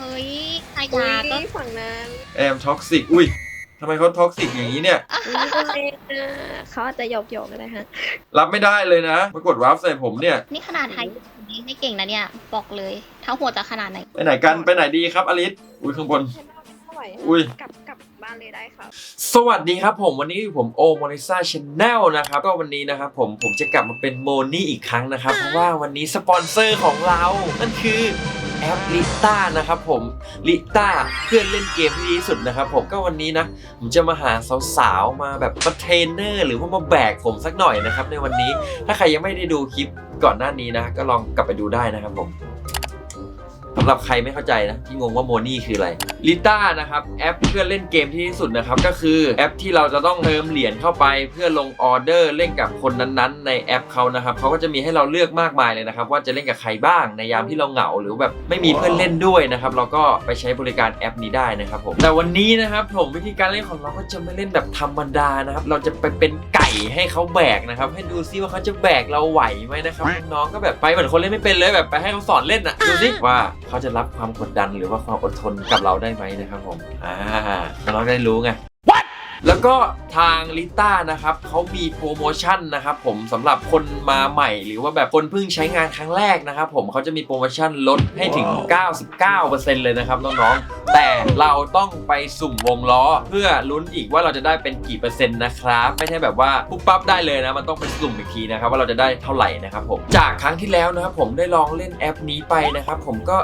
เฮ้ยอาอุ้ญายก็ฝั่งนั้นแอมท็อกซิก อุ้ยทำไมเขาท็อกซิกอย่างนี้เนี่ย อุ้ยตัวเองนะเขาอาจจะหยอกหยอกๆก็ได้ฮะรับไม่ได้เลยนะมากดวาร์ปใส่ผมเนี่ย นี่ขนาดไทยนี่ไม่เก่งนะเนี่ยบอกเลยทั้งหัวจะขนาดไหนไปไหนกัน ไปไหนดีครับอลิสอุ้ยข้างบนไม่ไหวอุ้ยกลับกลับบ้านเลยได้ครับ สวัสดีครับผมวันนี้ผมโอโมนิซ่าชแนลนะครับ ก็วันนี้นะครับผมผมจะกลับมาเป็นโมนี่อีกครั้งนะครับ เพราะว่าวันนี้สปอนเซอร์ของเรา นั่นคือ แอปลิต้านะครับผมลิต้าเพื่อนเล่นเกมที่ดีที่สุดนะครับผมก็วันนี้นะ ผมจะมาหาสาวๆ มาแบบมาเทรนเนอร์ หรือว่ามาแบกผมสักหน่อยนะครับในวันนี้ถ้าใครยังไม่ได้ดูคลิปก่อนหน้านี้นะ ก็ลองกลับไปดูได้นะครับผมำหรับใครไม่เข้าใจนะ ที่งงว่าโมนี่คืออะไรลิต้านะครับแอปเพื่อเล่นเกมที่ที่สุดนะครับ ก็คือแอปที่เราจะต้องเติมเหรียญเข้าไป เพื่อลงออเดอร์เล่นกับคนนั้นๆ ในแอปเขานะครับเขาก็จะมีให้เราเลือกมากมายเลยนะครับ ว่าจะเล่นกับใครบ้างในยามที่เราเหงาหรือแบบไม่มีเพื่อนเล่นด้วยนะครับเราก็ไปใช้บริการแอปนี้ได้นะครับผมแต่วันนี้นะครับผมวิธีการเล่นของเราก็จะไม่เล่นแบบธรรมดานะครับเราจะไปเป็นก ให้เขาแบกนะครับ ให้ดูซิว่าเขาจะแบกเราไหวไหมนะครับน้องๆก็แบบไปเหมือนคนเล่นไม่เป็นเลยแบบไปให้เขาสอนเล่นอะดูซิว่าเขาจะรับความกดดันหรือว่าความอดทนกับเราได้ไหมนะครับผมอ่าน้องๆได้รู้ไงแล้วก็ทางลิต้านะครับเขามีโปรโมชั่นนะครับผมสำหรับคนมาใหม่หรือว่าแบบคนเพิ่งใช้งานครั้งแรกนะครับผมเขาจะมีโปรโมชั่นลดให้ถึง 99%เลยนะครับน้องๆ แต่เราต้องไปสุ่มวงล้อ เพื่อลุ้นอีกว่าเราจะได้เป็นกี่เปอร์เซ็นต์นะครับ ไม่ใช่แบบว่าปุ๊บปั๊บได้เลยนะ มันต้องไปสุ่มอีกทีนะครับว่าเราจะได้เท่าไหร่นะครับผม จากครั้งที่แล้วนะครับผมได้ลองเล่นแอปนี้ไปนะครับผมก็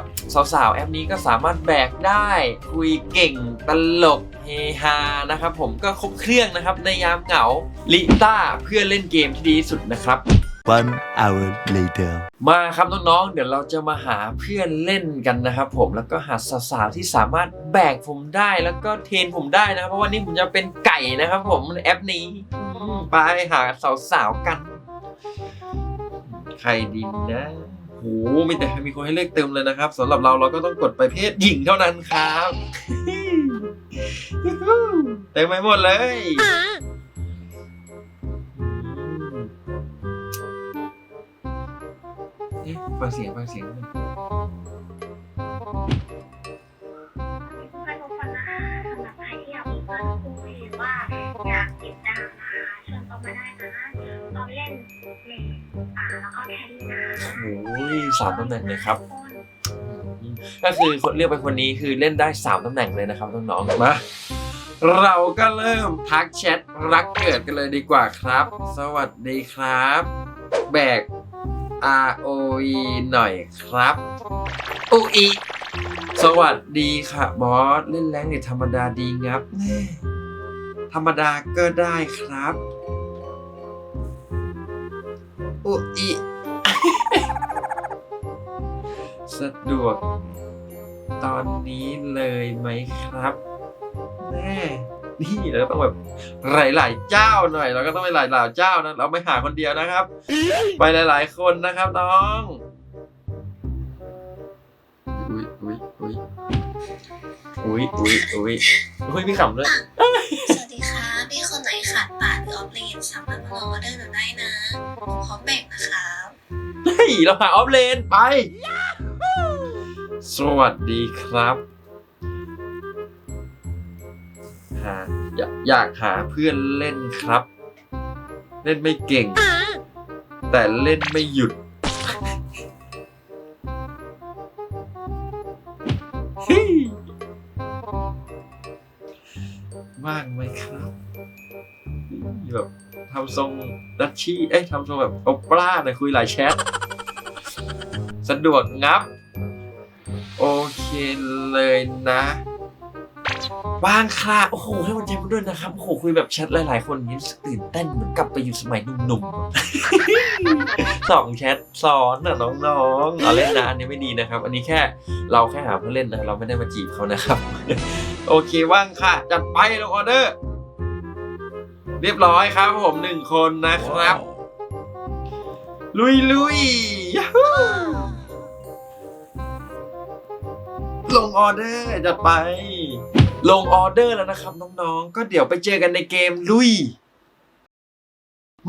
สาวๆแอปนี้ก็สามารถแบกได้คุยเก่งตลกเฮฮานะครับผมก็ครบเครื่องนะครับในยามเหงาลิต้าเพื่อเล่นเกมที่ดีที่สุดนะครับ One hour later. มาครับน้องๆ เดี๋ยวเราจะมาหาเพื่อนเล่นกันนะครับผมแล้วก็หาสาวๆที่สามารถแบกผมได้แล้วก็เทรนผมได้นะครับเพราะวันนี้ผมจะเป็นไก่นะครับผมแอปนี้ไปหาสาวๆกัน ใครดีนะโหมีแต่มีคนให้เลือกเต็มเลยนะครับสำหรับเราเราก็ต้องกดไปเพศหญิงเท่านั้นครับเต็มไปหมดเลย ฟังเสียงฟังเสียงหน่อยไปทุกคนนะคะสำหรับใครที่อยากมีเพื่อนคุยหรือว่าอยากติดตามนะคะเชิญเข้ามาได้นะเราเล่นเลนอ่าแล้วก็แครี่นะโอ้ยสามตำแหน่งเลยครับก็คือคนเลือกไปคนนี้คือเล่นได้3ตำแหน่งเลยนะครับน้องๆมาเราก็เริ่มทักแชทรักเกิดกันเลยดีกว่าครับ สวัสดีครับ แบก R O E หน่อยครับอุอีสวัสดีค่ะบอสเล่นแรงเนี่ยธรรมดาดีงับแน่ธรรมดาก็ได้ครับอุอีสะดวกตอนนี้เลยไหมครับแน่ นี่เราก็ต้องแบบหลาย ๆ เจ้าหน่อย เราก็ต้องไปหลาย ๆ เจ้านะเราไม่หาคนเดียวนะครับ ไปหลาย ๆ คนนะครับน้องอุ้ยอุ้ยอุ้ยอุ้ยอุ้ยอุ้ยอุ้ยมีขำด้วยสวัสดีค่ะมีคนไหนขาดปาดหรือออฟเลนสามารถมาลองออเดอร์หนูได้นะพร้อมแบ่งนะครับเฮ้ยเราหาออฟเลนไป สวัสดีครับ หาอยากอยากหาเพื่อนเล่นครับ เล่นไม่เก่ง แต่เล่นไม่หยุดฮ้ยว่างไหมครับแบบทำทรงดัชชี่เอ้ยทำทรงแบบโอปราหน่อยคุยหลายแชท สะดวกงับ โอเคเลยนะ ว่างค่ะโอ้โหให้มันใจพูดด้วยนะครับโอ้โหคุยแบบแชทหลาย ๆ คนอย่งนี้ตื่นเต้นเหมือนกลับไปอยู่สมัยหนุ่มๆสองแชทซ้อนน่ะน้องๆเอาเล่นนะอันนี้ไม่ดีนะครับ อันนี้แค่เราแค่หาเพื่อเล่นนะเราไม่ได้มาจีบเขานะครับโอเคว่างค่ะ จัดไปลงออเดอร์ เรียบร้อยครับผมหนึ่งคนนะครับ ลุยลุยลงออเดอร์จัดไป ลงออเดอร์แล้วนะครับ น้องๆ ก็เดี๋ยวไปเจอกันในเกมลุย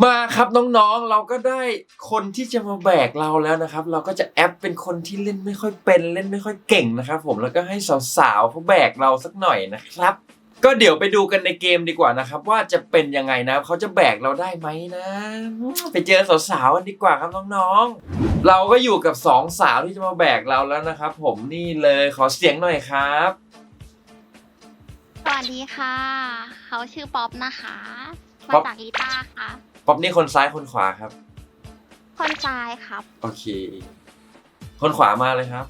มาครับน้องๆ เราก็ได้คนที่จะมาแบกเราแล้วนะครับ เราก็จะแอปเป็นคนที่เล่นไม่ค่อยเป็นเล่นไม่ค่อยเก่งนะครับ ผมแล้วก็ให้สาวๆเขาแบกเราสักหน่อยนะครับ ก็เดี๋ยวไปดูกันในเกมดีกว่านะครับ ว่าจะเป็นยังไงนะเขาจะแบกเราได้ไหมนะ ไปเจอสาวๆกันดีกว่าครับน้องๆ เราก็อยู่กับสองสาวที่จะมาแบกเราแล้วนะครับ ผมนี่เลยขอเสียงหน่อยครับ สวัสดีค่ะ เขาชื่อป๊อปนะคะ มาป๊อป จากลิต้าค่ะ ป๊อปนี่คนซ้ายคนขวาครับ คนซ้ายครับ โอเค คนขวามาเลยครับ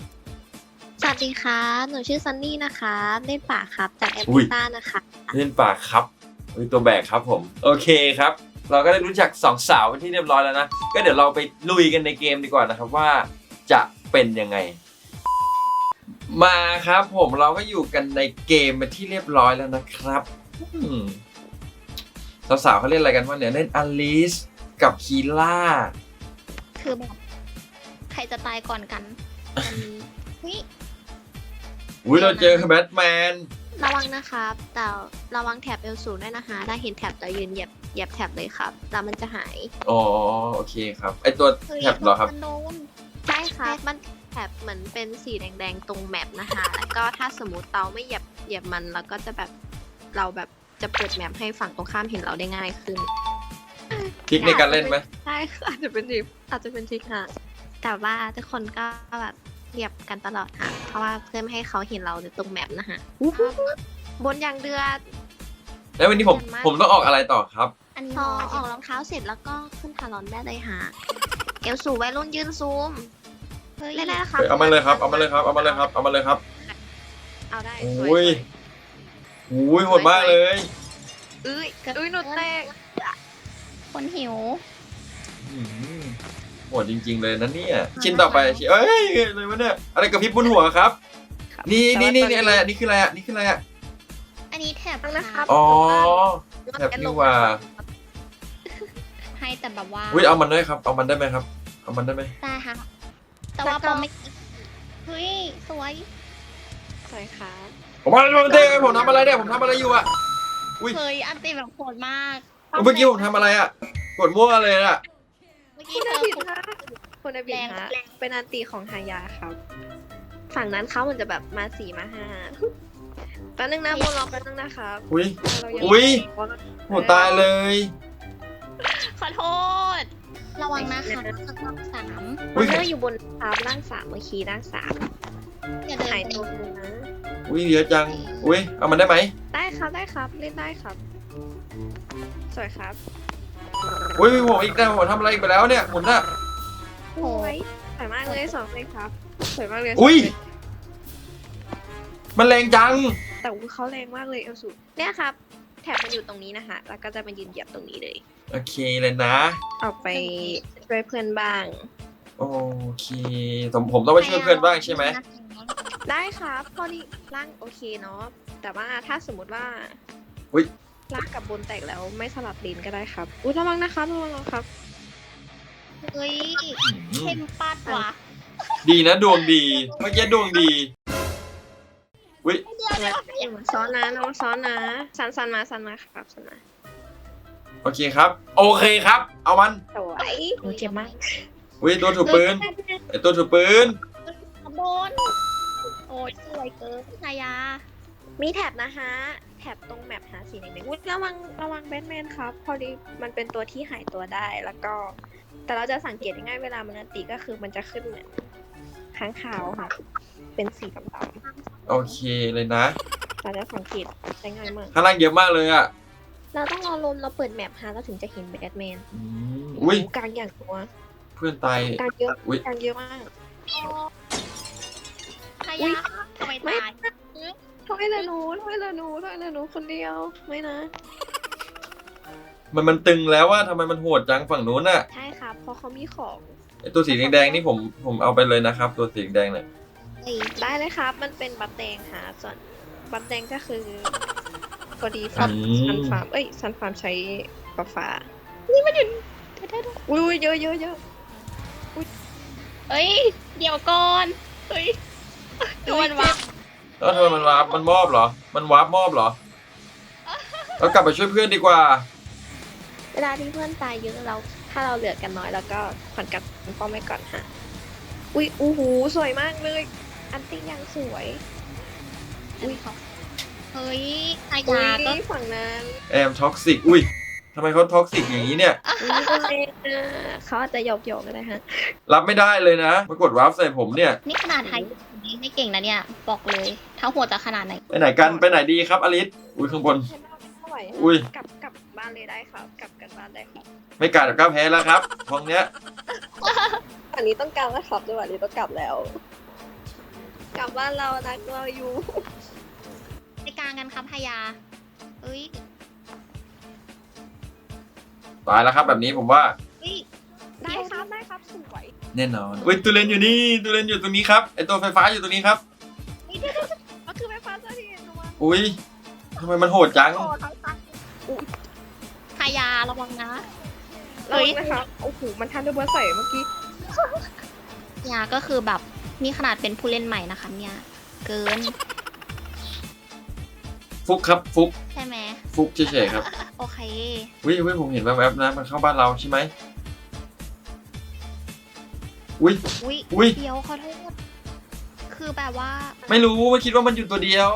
สวัสดีค่ะ หนูชื่อซันนี่นะคะเล่นป่าครับ จากแอปอุ้ย ต้านะคะ เล่นปากครับเฮ้ยตัวแบกครับผม โอเคครับ เราก็ได้รู้จักสองสาวเป็นที่เรียบร้อยแล้วนะ ก็เดี๋ยวเราไปลุยกันในเกมดีกว่านะครับว่าจะเป็นยังไง มาครับผมเราก็อยู่กันในเกมเป็นที่เรียบร้อยแล้วนะครับอืมสาวๆเขาเล่นอะไรกันวะเนี่ยเล่นอลิสกับคีล่า คือแบบใครจะตายก่อนกันวันนี้เฮ้ยอุ้ยเราเจอแบทแมนระวังนะครับ แต่ระวังแถบเอลสูด้วยนะคะ ถ้าเห็นแถบจะยืนเหยียบเหยียบแถบเลยครับแล้วมันจะหาย อ๋อโอเคครับ ไอตัวเฮ้ยแท็บเหรอครับ มันโดนใช่ครับมันแถ บเหมือนเป็นสีแดงๆตรงแมปนะคะแล้วก็ถ้าสมมติเราไม่เหยียบเหยียบมันเราก็จะแบบเราแบบจะเปิดแมปให้ฝั่งตรงข้ามเห็นเราได้ง่ายขึ้นทริกในการเล่นไหมใช่ค่ะอาจจะเป็นทริปอาจจะเป็นทริคค่ะ แต่ว่าทุกคนก็แบบเหยียบกันตลอดค่ะ เพราะว่าเพื่อไม่ให้เขาเห็นเราในตรงแมปนะคะบนอย่างเดือด แล้ววันนี้ผมเก่งมากผมต้องออกอะไรต่อครับ อันนี้พอรออกรองเท้าเสร็จแล้วก็ขึ้นทารอนได้เลยค่ะ เอลสูวัยรุ่นยืนซูม เฮ้ยเล่นได้นะคะเฮ้ยเอามาเลยครับ เอามาเลยครับ เอามาเลยครับ เอามาเลยครับ เอาได้โอสวย้ยๆอุ้ยโหดมากเลยเอ้ยเอ้ยหนูแตกคนหิว อืมโหดจริง ๆ เลยนะเนี่ย ชิ้นต่อไปชิ้นเอ้ยอะไรวะเนี่ย อะไรกับพริบบนหัวครับ ครับนี่นี่นี่แต่นี่ว่าอะไรอะนี่คืออะไรอะนี่คืออะไรอะอันนี้แถบตั้งนะครับอ๋อตอนแถบนี่ว่าให้แต่แบบว่าอุ้ยเอามันได้ครับ เอามันได้ไหมครับ เอามันได้ไหมได้ค่ะ แต่ว่าปอมไม่เฮ้ยสวยสวยครับผมมาผมเต้ผมทำอะไรเนี่ยผมทำอะไรอยู่อะ อุ๊ย เฮ้ยอันตีแบบโหดมากเมื่อกี้ผมทำอะไรอะกดมั่วเลยอะเมื่อคุกี้ณเจอาอ บิดคุณฮะคุณอาบิดแรงฮะแรง เป็นอันตีของฮายาครับ ฝั่งนั้นเขาเหมือนจะแบบมาสี่มาห้าแป๊บนึงนะโบรอแป๊บนึงนะครับอุ้ย เรายังอุ๊ยโหดตายเลย ขอโทษ ระวังนะคะสามอุ๊มันยเนอร์อยู่บนทามล่างสามเมื่อกี้ล่างสามอย่าเดินหายไปตัวนึงนะอุ้ยเยอะจัง อุ้ยเอามันได้ไหมได้ครับได้ครับเล่นได้ครับ สวยครับอุ้ยผมอีกแล้วผมทำอะไรอีกไปแล้วเนี่ยหมุนอะโอ้ยสวยมากเลยสองเลยครับสวยมากเลยอุ้ยสงเลมันแรงจัง แต่ว่าเขาแรงมากเลยเอลสูเนี่ยครับ แถบมันอยู่ตรงนี้นะคะแล้วก็จะมายืนเหยียบตรงนี้เลย โอเคเลยนะ ออกไปช่วยเพื่อนบ้าง โอเคผมผมต้องไปช่วยเพื่อนบ้างใช่ไหมได้ครับพอดีร่างโอเคเนาะแต่ว่าถ้าสมมติว่าอุ๊ยร่างกับบนแตกแล้วไม่สลับเลนก็ได้ครับอุ้ยระวังนะครับระวังนะครับ เฮ้ยอืมเข้มปัดว่ะดีนะดวงดี เมื่อกี้ดวงดีอุ้ยซ้อนนะน้องซ้อนนะ สันสันมาสันมาครับสันมา โอเคครับ โอเคครับ เอามันสวยโอ้เจ็บมากอุ้ยตัวถูกปืนไอตัวถูกปืนขบนโอ้ยสวยเกินนายา มีแถบนะคะแถบตรงแมปหาสีแดงๆอุ้ยระวังระวังแบทแมนครับ พอดีมันเป็นตัวที่หายตัวได้แล้วก็ แต่เราจะสังเกตง่ายๆเวลามันอันติก็คือมันจะขึ้นเหมือนค้างคาวค่ะ เป็นสีดำโอเคเลยนะ ๆเราจะสังเกตได้ง่ายมาก ข้างล่างเยอะมากเลยอะ เราต้องรอลมเราเปิดแมปหาเราถึงจะเห็นแบทแมนอืมอุ้ยโกลางอย่างตัวเพื่อนตายกลางเยอะอุ๊ยกลางเยอะมากนายอุ๊ยาทำไมไม่ ตายถอยเลยหนูถอยเลยหนูถอยเลยหนูคนเดียวไม่นะ มันมันตึงแล้วว่าทำไมมันโหดจังฝั่งนู้นอะใช่ครับเพราะเขามีของไอตัวสีแดงๆนี่ผมผมเอาไปเลยนะครับ ตัวสีแดงเนี่ยเฮ้ยได้เลยครับ มันเป็นบัตรแดงค่ะส่วนบัตรแดงก็คือ พอดีซันอืม ซันฟาร์มเอ้ยซันฟาร์มใช้ปลาฟ้า นี่มันอยู่อุ้ยเยอะเยอะเยอะเฮ้ย เดี๋ยวก่อน เฮ้ยโดนวะแล้วทำไมมันวาร์ปมันมอบเหรอ มันวาร์ปมอบเหรอ เรากลับไปช่วยเพื่อนดีกว่า เวลาที่เพื่อนตายเยอะเรา ถ้าเราเหลือกันน้อยแล้วก็ผ่อนกับป้อมไว้ก่อนค่ะ อุ้ยอู้หูสวยมากเลย อันติยังสวย อุ้ย เขาเฮ้ยอาอุ้ยาก็ยฝั่งนั้นแอมท็อกซิก อุ้ยทำไมเขาท็อกซิกอย่างนี้เนี่ยอุ้ยตัวเล็กนะเขาอาจจะหยอกหยอกๆก็ได้ฮะ รับไม่ได้เลยนะมากดวาร์ปใส่ผมเนี่ย นี่ขนาดไทยไม่เก่งนะเนี่ย บอกเลยถ้าหัวจะขนาดไหน ไปไหนกันไปไหนดีครับอลิสอุ้ยข้างบนใช่ไม่ไหวฮะอุ้ย กลับกลับบ้านเลยได้ครับ กลับกันบ้านได้ครับไม่กล้าเดี๋ยวกล้าแพ้แล้วครับทองเนี้ย อันนี้ต้องกลับแล้วครับจังหวะนี้ต้องกลับแล้ว กลับบ้านเรารักเราอยู่ ไปกลางกันครับพายาเอ้ยตายแล้วครับ แบบนี้ผมว่าเฮ้ยได้ครับได้ครับสวยแน่นอนอุ้ยตูเลนอยู่นี่ตูเลนอยู่ตรงนี้ครับไอตัวไฟฟ้าอยู่ตรงนี้ครับก็คือไฟฟ้าเจ้าที่นะว่าอุ้ยทำไมมันโหดจังโอ้ทั้งตังพายาระวังนะเฮ้ยนะคะโอ้โหมันทันด้วยเบอร์ใส่เมื่อกี้ยาก็คือแบบนี่ขนาดเป็นผู้เล่นใหม่นะคะเนี่ยเกิน ฟุกครับฟุกใช่ไหมฟุกเฉยๆครับโอเคอุ้ยอุ้ยผมเห็นแวบๆนะมันเข้าบ้านเราใช่ไหมอุ้ยอุ้ยอุ้ยเดี๋ยวขอโทษคือแบบว่า ไม่รู้ไม่คิดว่ามันอยู่ตัวเดียว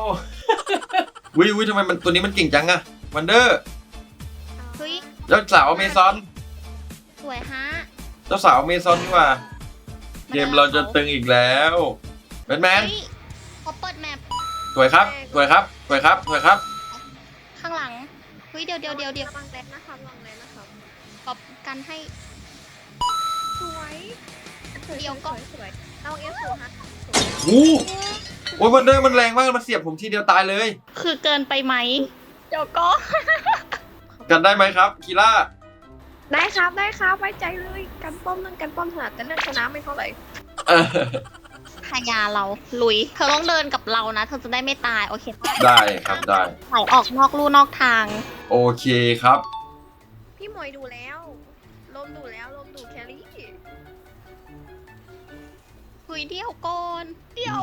อุ้ยอุ้ยทำไมมันตัวนี้มันเก่งจังอะวันเดอร์เฮ้ยเจ้าสาวอเมซอนสวยฮะเจ้าสาวอเมซอนนี่หว่าเกมเราจะตึงอีกแล้วแบทแมน สวยครับสวยครับสวยครับสวยครับ ข้างหลังเฮ้ยเดี๋ยวเดี๋ยวเดี๋ยวเดี๋ยวระวังแดนนะครับระวังแดนนะครับกอบกันให้ สวยสวยเดี๋ยวก่อนสวยๆระวังเอฟสูฮะโอ้โอ้ยวันเดอร์มันแรงมากมันเสียบผมทีเดียวตายเลย คือเกินไปไหมเดี๋ยวก็กันได้ไหมครับคีล่าได้ครับได้ครับไว้ใจเลยกันป้อมนั่งกันป้อมถนัดแต่เรื่องชนะไม่เท่าไหร่ เออพายาเราลุย เธอต้องเดินกับเรานะ เธอจะได้ไม่ตายโอเคปะได้ครับได้ ไหลออกนอกลู่นอกทาง โอเคครับ พี่หมวยดูแล้ว ลมดูแล้วลมดูแครี่เฮ้ยเดี๋ยวก่อนเดี๋ยว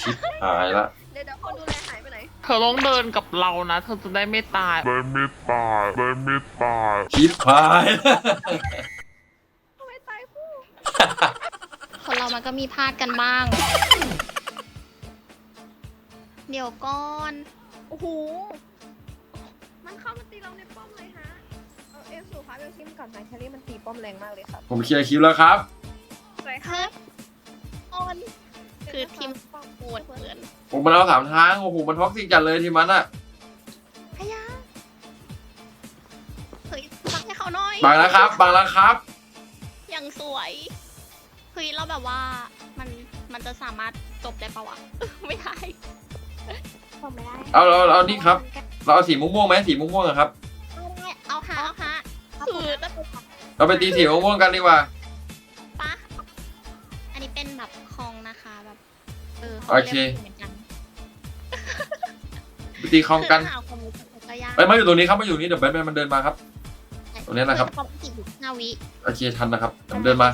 ชิบหายละ เดี๋ยวเดี๋ยวคนดูแลหายไปไหน เธอต้องเดินกับเรานะ เธอจะได้ไม่ตายได้ไม่ตายได้ไม่ตายชิบหายละทำไมตายคู่ คนเรามันก็มีพลาดกันบ้าง เดี๋ยวก่อน โอ้โห มันเข้ามาตีเราในป้อมเลยฮะ เอาเอฟสูครับเอฟซิมก่อนนะแครี่มันตีป้อมแรงมากเลยครับผมเคลียร์คิวแล้วครับ สวยคเฮ้รัยบออน คือทีมป้อมปวดเหมือนผมมันเอาสามทางโอ้โหมันท็อกซิกจัดเลยทีมมันอะพายาเฮ้ยฟังให้เขาหน่อย บางแล้วครับบางแล้วครับยังสวยเฮ้ยเราแบบว่ามันมันจะสามารถจบได้ปะวะ ไม่ได้ป้อมไม่ได้เอาเอาเอานี่ครับ เราเอาสีม่วงๆไหมสีม่วงๆอะครับ เอาได้เอาฮะเอาฮะคือแล้วเราไปตีสีม่วงๆกันดีกว่าปะอันนี้เป็นแบบคลองนะคะแบบเออโอเคเหมือนกันไปตีคลองกันคืหาความรู้สึกก็ยากไปมาอยู่ตรงนี้ครับมาอยู่นี่เดี๋ยวแบทแมนมันเดินมาครับ ตรงนี้นะครับอความรู้สึกอยู่ห้าวิ โอเคทันนะครับเดี๋ยวมันเดินมา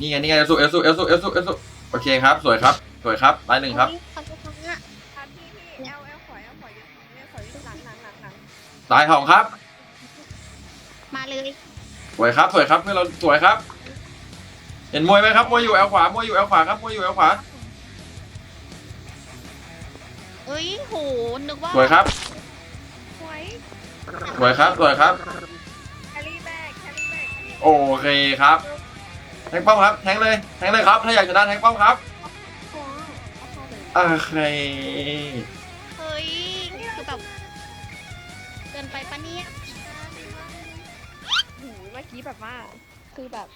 นี่ไงนี่ไงเอลซูเอลซูเอลซูเอลซูเอลซูโอเคครับ สวยครับ สวยครับลายหนึ่งครับเฮ้ยขอบคุณค่ะครับพี่พี่เอลเอลขอยเอลขอยเอลขอยหลังหลังหลังหลังลายของครับ มาเลยสวยครับ สวยครับเพื่อนเราสวยครับ เห็นมวยไหมครับมวยอยู่แอลขวามวยอยู่แอลขวาครับมวยอยู่แอลขวาเอ้ยโหนึกว่าสวยครับสวยสวยครับสวยครับ แครี่แบกแครี่แบกโอเคครับ แทงป้อมครับ แทงเลย แทงเลยครับ ถ้าอยากชนะแทงป้อมครับขวาเอาเข้าเลยโอเคเฮ้ยคือแบบเกินไปปะเนี่ยหูเมื่อกี้แบบว่า คือแบบ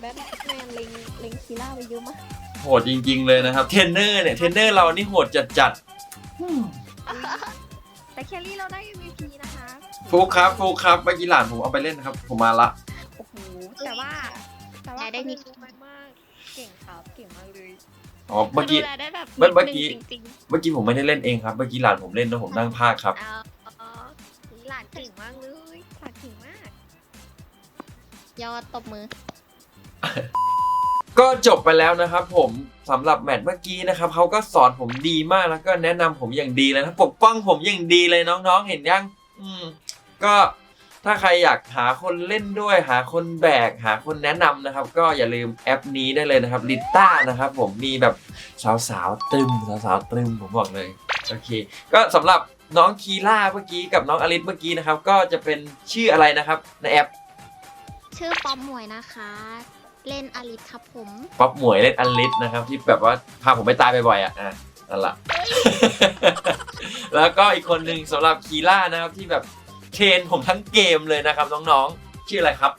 แบทแมนเล็งเล็งคีล่าไปเยอะมากโหดจริง ๆ เลยนะครับ เทรนเนอร์เนี่ย เทรนเนอร์เรานี่โหดจัดจัดแต่แครี่เราได้ MVP นะคะๆฟุกครับ ฟุกครับ เมื่อกี้หลานผมเอาไปเล่นนะครับ ผมมาละ โอ้โห แต่ว่า แต่ว่าเขาดูมากมาก เก่งครับ เก่งมากเลยอ๋อเมื่อกี้ดูแลได้แบบเมื่อนิดเมื่อกี้นึงจริงเมื่อกี้ผมไม่ได้เล่นเองครับ เมื่อกี้หลานผมเล่นแล้วผมนั่งพากย์ครับ ๆเอาอ๋อหลานเก่งมากเลยหลานเก่งมาก ยอดตบมือ ก็จบไปแล้วนะครับผมสำหรับแมตช์เมื่อกี้นะครับเขาก็สอนผมดีมากแล้วก็แนะนำผมอย่างดีเลยนะปกป้องผมอย่างดีเลยน้องๆเห็นยัง อืม ก็ ถ้าใครอยากหาคนเล่นด้วย หาคนแบก หาคนแนะนำนะครับ ก็อย่าลืมแอปนี้ได้เลยนะครับลิต้านะครับผมมีแบบสาวๆตึมสาวๆตึมผมบอกเลยโอเค ก็สำหรับน้องคีล่าเมื่อกี้กับน้องอลิสเมื่อกี้นะครับ ก็จะเป็นชื่ออะไรนะครับในแอป ชื่อป๊อปหมวยนะคะ เล่นอลิสครับผมป๊อปหมวยเล่นอลิสนะครับ ที่แบบว่าพาผมไปตายบ่อยๆอะอะนั่นแหละ แล้วก็อีกคนหนึ่งสำหรับคีล่านะครับที่แบบ เทรนผมทั้งเกมเลยนะครับน้องๆ ชื่ออะไรครับ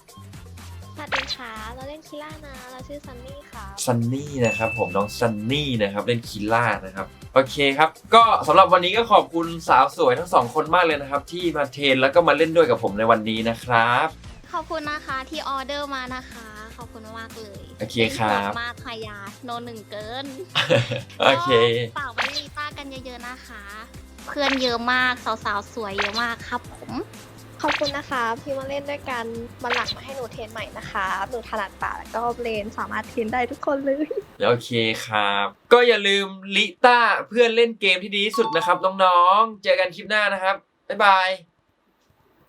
สวัสดีค่ะเราเล่นคิล่านะ เราชื่อซันนี่ค่ะซันนี่นะครับผมน้องซันนี่นะครับเล่นคีล่านะครับโอเคครับ ก็สำหรับวันนี้ก็ขอบคุณสาวสวยทั้งสองคนมากเลยนะครับ ที่มาเทรนแล้วก็มาเล่นด้วยกับผมในวันนี้นะครับ ขอบคุณนะคะที่ออเดอร์มานะคะ ขอบคุณมากๆเลยโอเคครับป็นห่วงมากค่ะยาโนหนึ่งเกินโอเคก็ฝากไว้ลีต้ากันเยอะๆนะคะ เพื่อนเยอะมากสาวๆสวยเยอะมากครับผม ขอบคุณนะคะที่มาเล่นด้วยกันมาหลังมาให้หนูเทรนใหม่นะคะหนูถนัดป่าแล้วก็เลนสามารถเทรนได้ทุกคนเลย โอเคครับ ก็อย่าลืมลิต้าเพื่อนเล่นเกมที่ดีที่สุดนะครับน้องๆ เจอกันคลิปหน้านะครับ บ๊ายบาย